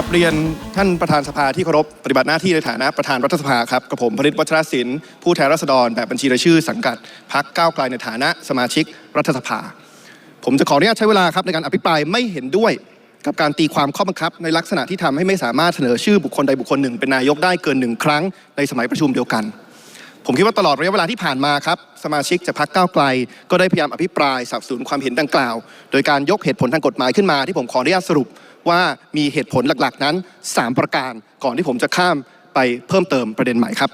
ครับเรียนท่านประธานสภาที่เคารพปฏิบัติหน้าที่ในฐานะประธานรัฐสภาครับกับผมพลิตวัชรศิลป์ผู้แทนราษฎรแบบบัญชีรายชื่อสังกัดพักก้าวไกลในฐานะสมาชิกรัฐสภา ผมจะขออนุญาตใช้เวลาครับในการอภิปรายไม่เห็นด้วยกับการตีความข้อบังคับ ในลักษณะที่ทำให้ไม่สามารถเสนอชื่อบุคคลใดบุคคลหนึ่ง เป็นนายกได้เกินหนึ่งครั้งในสมัยประชุมเดียวกัน ผมคิดว่าตลอดระยะเวลาที่ผ่านมาครับสมาชิกจากพรรคก้าวไกล ก็ได้พยายามอภิปรายสับสนความเห็นดังกล่าว โดยการยกเหตุผลทางกฎหมายขึ้นมาที่ผมขออนุญาตสรุปว่ามีเหตุผลหลักๆ นั้น 3 ประการก่อนที่ผมจะข้ามไปเพิ่มเติมประเด็นใหม่ครับ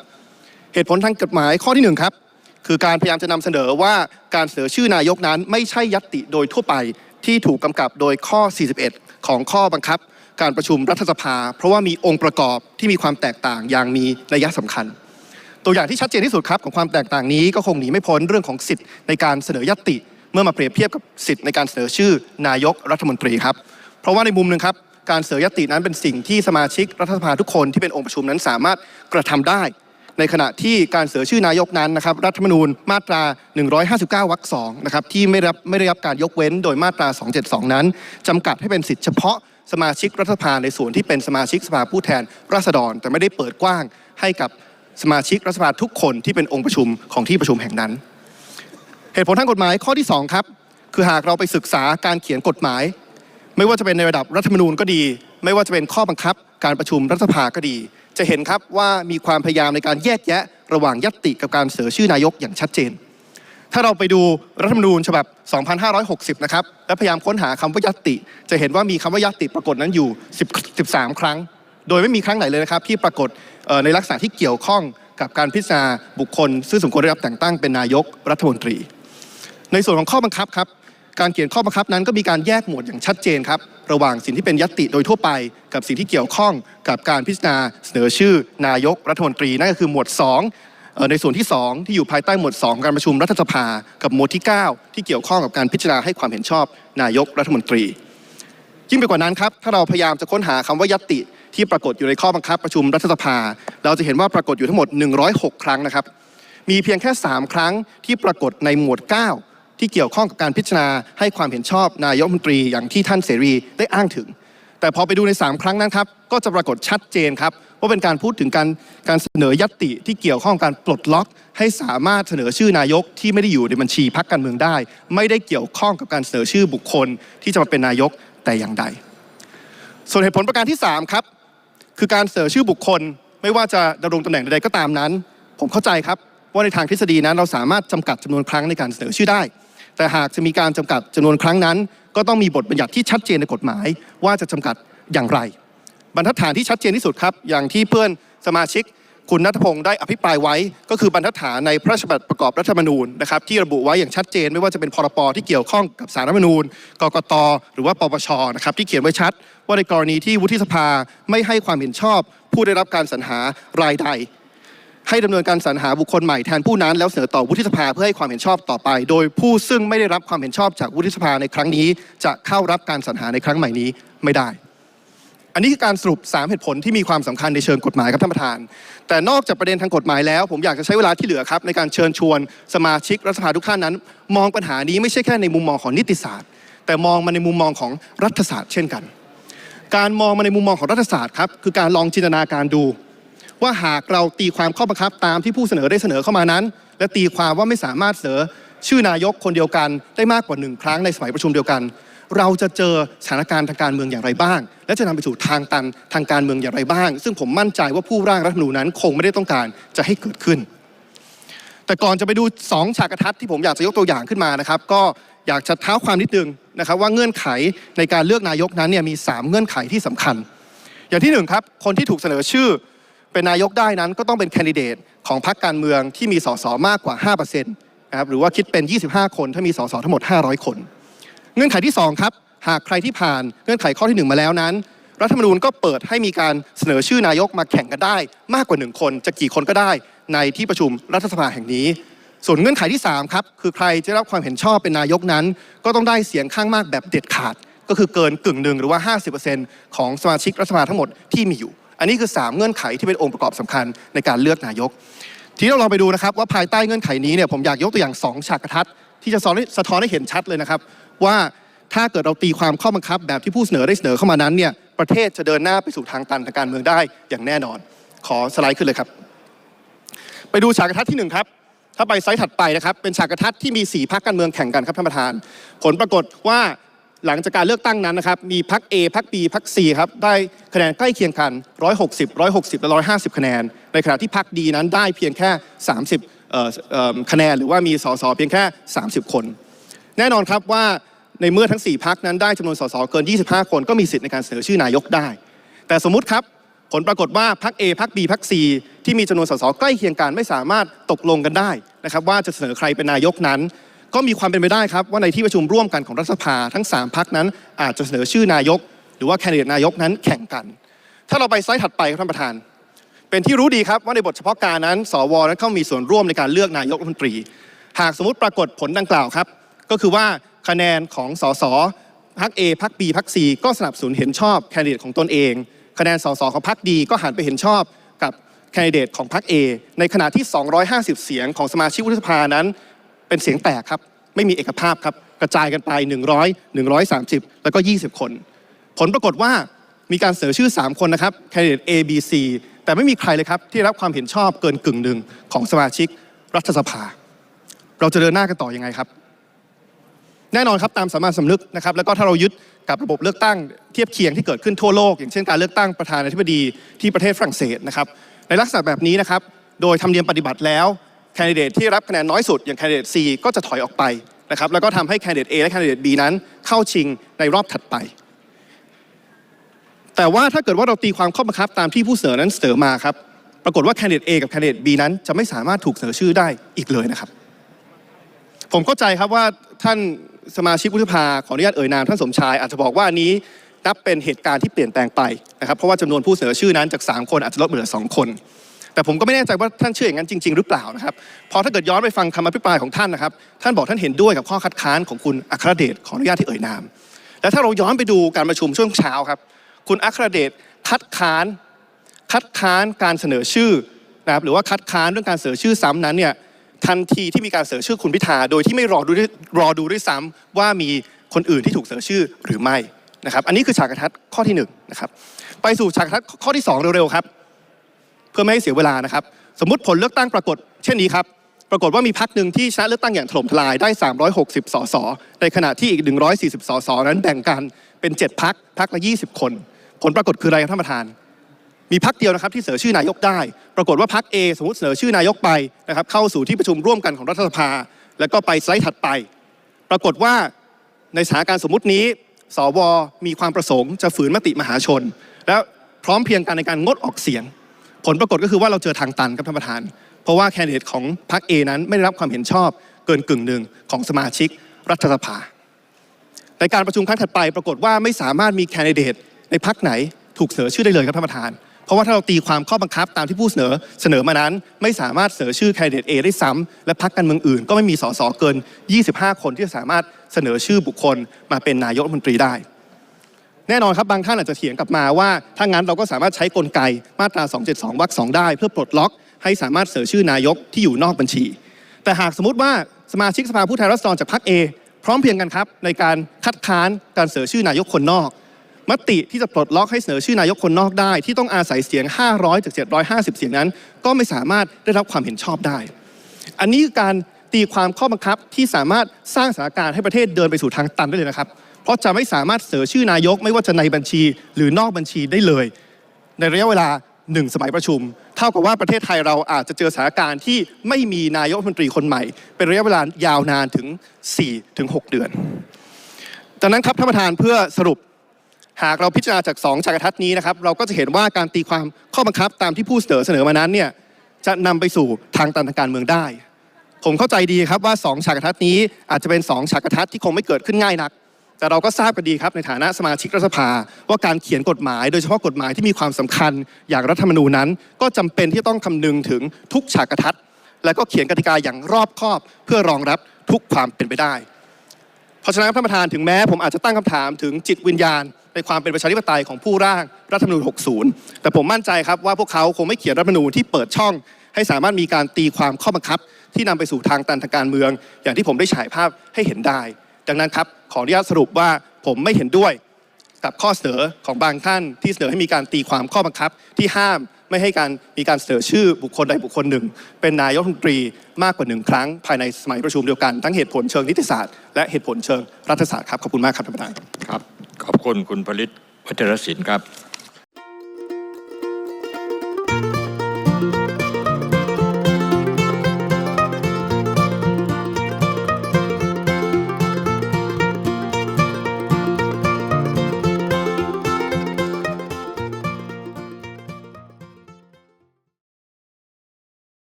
เหตุผลทางกฎหมายข้อที่หนึ่งครับคือการพยายามจะนำเสนอว่าการเสนอชื่อนายกนั้น ไม่ใช่ยัตติโดยทั่วไปที่ถูกกำกับโดยข้อ 41 ของข้อบังคับ การประชุมรัฐสภา เพราะว่ามีองค์ประกอบที่มีความแตกต่างอย่างมีนัยสำคัญ ตัวอย่างที่ชัดเจนที่สุดครับของความแตกต่างนี้ก็คงหนีไม่พ้นเรื่องของสิทธิ์ในการเสนอยตติ เมื่อมาเปรียบเทียบกับสิทธิ์ในการเสนอชื่อนายกรัฐมนตรีครับเพราะว่าในมุมหนึ่งครับการเสนอยตตินั้นเป็นสิ่งที่สมาชิกรัฐสภาทุกคนที่เป็นองค์ประชุมนั้นสามารถกระทำได้ ในขณะที่การเสนอชื่อนายกนั้นนะครับรัฐธรรมนูญมาตรา 159 วรรคสองนะครับที่ไม่รับไม่ได้รับการยกเว้นโดยมาตรา 272 นั้นจำกัดให้เป็นสิทธิเฉพาะสมาชิกรัฐสภาในส่วนที่เป็นสมาชิกสภาผู้แทนราษฎร แต่ไม่ได้เปิดกว้างให้กับ สมาชิกรัฐสภาทุกคนที่เป็นองค์ประชุมของที่ประชุมแห่งนั้น เหตุผลทางกฎหมายข้อที่ 2 ครับ คือหากเราไปศึกษาการเขียนกฎหมาย ไม่ว่าจะเป็นในระดับรัฐธรรมนูญก็ดี ไม่ว่าจะเป็นข้อบังคับ การประชุมรัฐสภาก็ดี จะเห็นครับว่ามีความพยายามในการแยกแยะ ระหว่างยัตติกับการเสนอชื่อนายกอย่างชัดเจน ถ้าเราไปดูรัฐธรรมนูญฉบับ 2560 นะครับและพยายามค้นหาคำว่ายัตติ จะเห็นว่ามีคำว่ายัตติปรากฏนั้นอยู่ 13 ครั้ง โดยไม่มีครั้งไหนเลยนะครับ ที่ปรากฏในลักษณะที่เกี่ยวข้องกับการพิจารณาบุคคล ซึ่งสมควรได้รับแต่งตั้งเป็นนายกรัฐมนตรี ในส่วนของข้อบังคับครับการเขียนข้อบังคับนั้นก็มีการแยกหมวดอย่างชัดเจนครับ ระหว่างสิ่งที่เป็นยัตติโดยทั่วไป กับสิ่งที่เกี่ยวข้องกับการพิจารณาเสนอชื่อ นายกรัฐมนตรีนั่นก็คือหมวด2เอ่อในส่วนที่ 2 ที่อยู่ภายใต้หมวด 2 การประชุมรัฐสภา กับหมวดที่ 9 ที่เกี่ยวข้องกับการพิจารณาให้ความเห็นชอบ นายกรัฐมนตรียิ่งไปกว่านั้นครับถ้าเราพยายามจะค้นหาคำว่ายัตติ ที่ปรากฏอยู่ในข้อบังคับประชุมรัฐสภา เราจะเห็นว่าปรากฏอยู่ทั้งหมด 106 ครั้งนะครับ มีเพียงแค่ 3 ครั้งที่ปรากฏในหมวด 9 ที่เกี่ยวข้องกับการพิจารณาให้ความเห็นชอบนายกรัฐมนตรีอย่างที่ท่านเสรีได้อ้างถึง แต่พอไปดูใน 3 ครั้งนั้นครับก็จะปรากฏชัดเจนครับว่าเป็นการพูดถึงการการเสนอยัตติที่เกี่ยวข้องการปลดล็อก ให้สามารถเสนอชื่อนายกที่ไม่ได้อยู่ในบัญชีพรรคการเมืองได้ ไม่ได้เกี่ยวข้องกับการเสนอชื่อบุคคลที่จะมาเป็นนายกแต่อย่างใด ส่วนเหตุผลประการที่ 3 ครับ คือการเสนอชื่อบุคคล ไม่ว่าจะดำรงตำแหน่งใดๆก็ตามนั้น ผมเข้าใจครับว่าในทางทฤษฎีนั้นเราสามารถจำกัดจำนวนครั้งในการเสนอชื่อได้ แต่หากจะมีการจำกัดจำนวนครั้งนั้น ก็ต้องมีบทบัญญัติที่ชัดเจนในกฎหมาย ว่าจะจำกัดอย่างไร บรรทัดฐานที่ชัดเจนที่สุดครับ อย่างที่เพื่อนสมาชิก คุณนัทพงศ์ได้อภิปรายไว้ ก็คือบรรทัดฐานในพระราชบัญญัติประกอบรัฐธรรมนูญนะครับที่ระบุไว้อย่างชัดเจน ไม่ว่าจะเป็นพรปที่เกี่ยวข้องกับสารรัฐธรรมนูญกกตหรือว่าปปชนะครับที่เขียนไว้ชัด ว่าในกรณีที่วุฒิสภาไม่ให้ความเห็นชอบ ผู้ได้รับการสรรหารายใดให้ดำเนินการสรรหาบุคคลใหม่แทนผู้นั้นแล้วเสนอต่อวุฒิสภาเพื่อให้ความเห็นชอบต่อไป โดยผู้ซึ่งไม่ได้รับความเห็นชอบจากวุฒิสภาในครั้งนี้ จะเข้ารับการสรรหาในครั้งใหม่นี้ไม่ได้ อันนี้คือการสรุป 3 เหตุผลที่มีความสำคัญในเชิงกฎหมายครับท่านประธาน แต่นอกจากประเด็นทางกฎหมายแล้ว ผมอยากจะใช้เวลาที่เหลือครับในการเชิญชวนสมาชิกรัฐสภาทุกท่านนั้น มองปัญหานี้ไม่ใช่แค่ในมุมมองของนิติศาสตร์ แต่มองมาในมุมมองของรัฐศาสตร์เช่นกัน การมองมาในมุมมองของรัฐศาสตร์ครับคือการลองจินตนาการดู ว่าหากเราตีความข้อบังคับตามที่ผู้เสนอได้เสนอเข้ามานั้น และตีความว่าไม่สามารถเสนอชื่อนายกคนเดียวกันได้มากกว่าหนึ่งครั้งในสมัยประชุมเดียวกัน เราจะเจอสถานการณ์ทางการเมืองอย่างไรบ้าง และจะนำไปสู่ทางตันทางการเมืองอย่างไรบ้าง ซึ่งผมมั่นใจว่าผู้ร่างรัฐธรรมนูญนั้นคงไม่ได้ต้องการจะให้เกิดขึ้น แต่ก่อนจะไปดู2ฉากทัศน์ที่ผมอยากจะยกตัวอย่างขึ้นมานะครับ ก็อยากจะเท้าความนิดนึงนะครับ ว่าเงื่อนไขในการเลือกนายกนั้นเนี่ยมี 3 เงื่อนไขที่สำคัญ อย่างที่หนึ่งครับคนที่ถูกเสนอชื่อเป็นนายกได้นั้นก็ต้องเป็นแคนดิเดตของพรรคการเมืองที่มีสสมากกว่า5%นะครับหรือว่าคิดเป็น 25 คนถ้ามีสสทั้งหมด 500 คน เงื่อนไขที่ 2 ครับ หากใครที่ผ่านเงื่อนไขข้อที่ 1 มาแล้วนั้น รัฐธรรมนูญก็เปิดให้มีการเสนอชื่อนายกมาแข่งกันได้ มากกว่า 1 คนจะกี่คนก็ได้ ในที่ประชุมรัฐสภาแห่งนี้ ส่วนเงื่อนไขที่3ครับคือใครจะรับความเห็นชอบเป็นนายกนั้น ก็ต้องได้เสียงข้างมากแบบเด็ดขาด ก็คือเกินกึ่งหนึ่งหรือว่า 50%ของสมาชิกรัฐสภาทั้งหมดที่มีอยู่ อันนี้คือ 3 เงื่อนไขที่เป็นองค์ประกอบสำคัญในการเลือกนายกทีนี้เราลองไปดูนะครับว่าภายใต้เงื่อนไขนี้เนี่ยผมอยากยกตัวอย่าง 2 ฉากทัศน์ ที่จะสอนสะท้อนให้เห็นชัดเลยนะครับ ว่าถ้าเกิดเราตีความข้อบังคับ แบบที่ผู้เสนอได้เสนอเข้ามานั้นเนี่ยประเทศจะเดินหน้าไปสู่ทางตันทางการเมืองได้อย่างแน่นอน ขอสไลด์ขึ้นเลยครับ ไปดูฉากกระทัดที่หนึ่งครับ ถ้าไปไซต์ถัดไปนะครับเป็นฉากกระทัดที่มี4พรรคการเมืองแข่งกันครับท่านประธาน ผลปรากฏว่าหลังจากการเลือกตั้งนั้นนะครับ มีพรรค A พรรค B พรรค C ครับ ได้คะแนนใกล้เคียงกัน 160 160 และ 150 คะแนน ในขณะที่พรรค D นั้นได้เพียงแค่ 30 คะแนนหรือว่ามีสสเพียงแค่ 30 คน แน่นอนครับว่าในเมื่อทั้ง 4พักนั้นได้จำนวนสสเกิน 25 คนก็มีสิทธิ์ในการเสนอชื่อนายกได้ แต่สมมุติครับผลปรากฏว่าพัก A พัก B พัก C ที่มีจำนวนสสใกล้เคียงกันไม่สามารถตกลงกันได้นะครับว่าจะเสนอใครเป็นนายกนั้น ก็มีความเป็นไปได้ครับว่าในที่ประชุมร่วมกันของรัฐสภาทั้ง 3พักนั้น อาจจะเสนอชื่อนายก หรือว่าแคนดิเดตนายกนั้นแข่งกัน ถ้าเราไปไซต์ถัดไปครับท่านประธาน เป็นที่รู้ดีครับว่าในบทเฉพาะการนั้น สวนั้นเข้ามีส่วนร่วมในการเลือกนายกรัฐมนตรี หากสมมติปรากฏผลดังกล่าวครับ ก็คือว่าคะแนนของสสพัก A พัก B พัก C ก็สนับสนุนเห็นชอบแคนดิเดตของตนเอง คะแนนสสของพักดีก็หันไปเห็นชอบกับแคนดิเดตของพัก A ในขณะที่ 250 เสียงของสมาชิกวุฒิสภานั้น เป็นเสียงแตกครับ ไม่มีเอกภาพครับกระจายกันไป 100 130 แล้วก็ 20 คน ผลปรากฏว่ามีการเสนอชื่อ 3 คนนะครับแคนดิเดต A B C แต่ไม่มีใครเลยครับที่รับความเห็นชอบเกินกึ่งหนึ่งของสมาชิกรัฐสภา เราจะเดินหน้ากันต่อยังไงครับ แน่นอนครับตามสามัญสำนึกนะครับแล้วก็ถ้าเรายึดกับระบบเลือกตั้งเทียบเคียงที่เกิดขึ้นทั่วโลก อย่างเช่นการเลือกตั้งประธานาธิบดีที่ประเทศฝรั่งเศสนะครับในลักษณะแบบนี้นะครับโดยธรรมเนียมปฏิบัติแล้วแคนดิเดตที่รับคะแนนน้อยสุดอย่างแคนดิเดต C ก็จะถอยออกไปนะครับแล้วก็ทำให้แคนดิเดต A และแคนดิเดต B นั้นเข้าชิงในรอบถัดไป แต่ว่าถ้าเกิดว่าเราตีความข้อบังคับตามที่ผู้เสนอนั้นเสนอมาครับ ปรากฏว่าแคนดิเดต A กับแคนดิเดต B นั้นจะไม่สามารถถูกเสนอชื่อได้อีกเลยนะครับ ผมเข้าใจครับว่าท่านสมาชิกวุฒิสภาขออนุญาตเอ่ยนามท่านสมชาย อาจจะบอกว่านี้นับเป็นเหตุการณ์ที่เปลี่ยนแปลงไปนะครับเพราะว่าจำนวนผู้เสนอชื่อนั้นจาก 3 คนอาจจะลดเหลือ 2 คน แต่ผมก็ไม่แน่ใจว่าท่านเชื่ออย่างนั้นจริง ๆ หรือเปล่านะครับเพอถ้าเกิดย้อนไปฟังคำอภิปรายของท่านนะครับ ท่านบอกท่านเห็นด้วยกับข้อคัดค้านของคุณอัครเดชขออนุญาตที่เอ่ยนาม และถ้าเราย้อนไปดูการประชุมช่วงเช้าครับ คุณอัครเดชคัดค้าน คัดค้านการเสนอชื่อนะครับหรือว่าคัดค้านเรื่องการเสนอชื่อซ้ำนั้นเนี่ยทันทีที่มีการเสนอชื่อคุณพิธา โดยที่ไม่รอดูด้วยรอดูด้วยซ้ำว่ามีคนอื่นที่ถูกเสนอชื่อหรือไม่นะครับ อันนี้คือฉากกระทัดข้อที่หนึ่งนะครับไปสู่ฉากกระทัดข้อที่สองเร็วๆครับ เพื่อไม่ให้เสียเวลานะครับ สมมติผลเลือกตั้งปรากฏ เช่นนี้ครับ ปรากฏว่ามีพรรคหนึ่งที่ชนะเลือกตั้งอย่างถล่มทลายได้ 360 สสในขณะที่อีก 140 สสนั้นแบ่งกันเป็น 7พรรคพรรคละ 20 คน ผลปรากฏคืออะไรครับท่านประธาน มีพรรคเดียวนะครับที่เสนอชื่อนายกได้ ปรากฏว่าพรรค A สมมติเสนอชื่อนายกไปนะครับเข้าสู่ที่ประชุมร่วมกันของรัฐสภา แล้วก็ไปสไลด์ถัดไป ปรากฏว่าในสถานการณ์สมมุตินี้ สวมีความประสงค์จะฝืนมติมหาชน และพร้อมเพียงกันในการงดออกเสียง ผลปรากฏก็คือว่าเราเจอทางตันครับท่านประธาน เพราะว่าแคนดิเดตของพรรค A นั้นไม่ได้รับความเห็นชอบเกินกึ่งหนึ่งของสมาชิกรัฐสภา ในการประชุมครั้งถัดไป ปรากฏว่าไม่สามารถมีแคนดิเดต ในพรรคไหนถูกเสนอชื่อได้เลยครับท่านประธาน เพราะว่าถ้าเราตีความข้อบังคับตามที่ผู้เสนอเสนอมานั้น ไม่สามารถเสนอชื่อแคนดิเดต A ได้ซ้ำและพรรคการเมืองอื่น ก็ไม่มีสสเกิน 25 คนที่จะสามารถเสนอชื่อบุคคลมาเป็นนายกรัฐมนตรีได้ แน่นอนครับบางท่านอาจจะเถียงกลับมาว่า ถ้างั้นเราก็สามารถใช้กลไกมาตรา 272 วรรคสองได้ เพื่อปลดล็อกให้สามารถเสนอชื่อนายกที่อยู่นอกบัญชี แต่หากสมมติว่าสมาชิกสภาผู้แทนราษฎรจากพรรคเอพร้อมเพียงกันครับในการคัดค้านการเสนอชื่อนายกคนนอก มติที่จะปลดล็อกให้เสนอชื่อนายกคนนอกได้ ที่ต้องอาศัยเสียง 500 จาก 750 เสียงนั้น ก็ไม่สามารถได้รับความเห็นชอบได้ อันนี้คือการตีความข้อบังคับที่สามารถสร้างสถานการณ์ให้ประเทศเดินไปสู่ทางตันได้เลยนะครับ เพราะจะไม่สามารถเสนอชื่อนายกไม่ว่าจะในบัญชีหรือนอกบัญชีได้เลย ในระยะเวลาหนึ่งสมัยประชุม เท่ากับว่าประเทศไทยเราอาจจะเจอสถานการณ์ที่ไม่มีนายกรัฐมนตรีคนใหม่ เป็นระยะเวลายาวนานถึง4-6 เดือน ดังนั้นครับท่านประธานเพื่อสรุป หากเราพิจารณาจาก2ฉากทัศน์นี้นะครับเราก็จะเห็นว่าการตีความข้อบังคับตามที่ผู้เสนอเสนอมานั้นเนี่ยจะนำไปสู่ทางตันทางการเมืองได้ ผมเข้าใจดีครับว่า 2 ฉากทัศน์นี้อาจจะเป็น 2 ฉากทัศน์ที่คงไม่เกิดขึ้นง่ายนัก แต่เราก็ทราบกันดีครับในฐานะสมาชิกรัฐสภา ว่าการเขียนกฎหมาย โดยเฉพาะกฎหมายที่มีความสำคัญอย่างรัฐธรรมนูญนั้น ก็จำเป็นที่ต้องคำนึงถึงทุกฉากทัศน์และก็เขียนกติกาอย่างรอบคอบ เพื่อรองรับทุกความเป็นไปได้ เพราะฉะนั้นท่านประธานถึงแม้ ผมอาจจะตั้งคำถามถึงจิตวิญญาณ ในความเป็นประชาธิปไตยของผู้ร่างรัฐธรรมนูญ 60 แต่ผมมั่นใจครับว่าพวกเขาคงไม่เขียนรัฐธรรมนูญที่เปิดช่อง ให้สามารถมีการตีความข้อบังคับ ที่นำไปสู่ทางตันทางการเมือง อย่างที่ผมได้ฉายภาพให้เห็นได้ ดังนั้นครับขออนุญาตสรุปว่าผมไม่เห็นด้วยกับข้อเสนอของบางท่านที่เสนอให้มีการตีความข้อบังคับที่ห้ามไม่ให้การมีการเสนอชื่อบุคคลใดบุคคลหนึ่ง เป็นนายกรัฐมนตรีมากกว่าหนึ่งครั้ง ภายในสมัยประชุมเดียวกัน ทั้งเหตุผลเชิงนิติศาสตร์และเหตุผลเชิงรัฐศาสตร์ครับขอบคุณมากครับท่านประธานครับ ขอบคุณคุณผลิตวัชรศิลป์ครับ